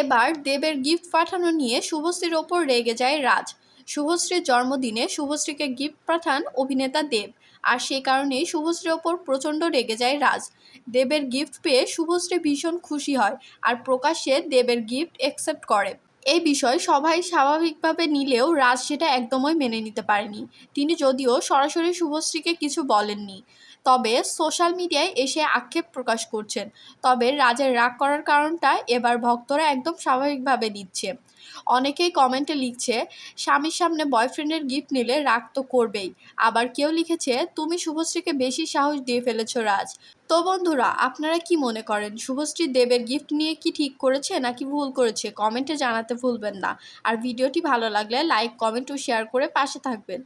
এবার দেবের গিফট পাঠানো নিয়ে শুভশ্রীর ওপর রেগে যায় রাজ। শুভশ্রীর জন্মদিনে শুভশ্রীকে গিফট পাঠান অভিনেতা দেব, আর সে কারণেই শুভশ্রীর ওপর প্রচণ্ড রেগে যায় রাজ। দেবের গিফট পেয়ে শুভশ্রী ভীষণ খুশি হয়, আর প্রকাশ্যে দেবের গিফট অ্যাকসেপ্ট করে। এই বিষয় সবাই স্বাভাবিকভাবে নিলেও রাজ সেটা একদমই মেনে নিতে পারেনি। তিনি যদিও সরাসরি শুভশ্রীকে কিছু বলেননি, তবে সোশ্যাল মিডিয়ায় এসে আক্ষেপ প্রকাশ করছেন। তবে রাজের রাগ করার কারণটা এবার ভক্তরা একদম স্বাভাবিকভাবে নিচ্ছে। অনেকেই কমেন্টে লিখছে, স্বামীর সামনে বয়ফ্রেন্ডের গিফট নিলে রাগ তো করবেই। আবার কেউ লিখেছে, তুমি শুভশ্রীকে বেশি সাহস দিয়ে ফেলেছ রাজ। তো বন্ধুরা, আপনারা কি মনে করেন, শুভশ্রী দেবের গিফট নিয়ে কি ঠিক করেছে নাকি ভুল করেছে? কমেন্টে জানাতে ভুলবেন না। আর ভিডিওটি ভালো লাগলে লাইক কমেন্ট ও শেয়ার করে পাশে থাকবেন।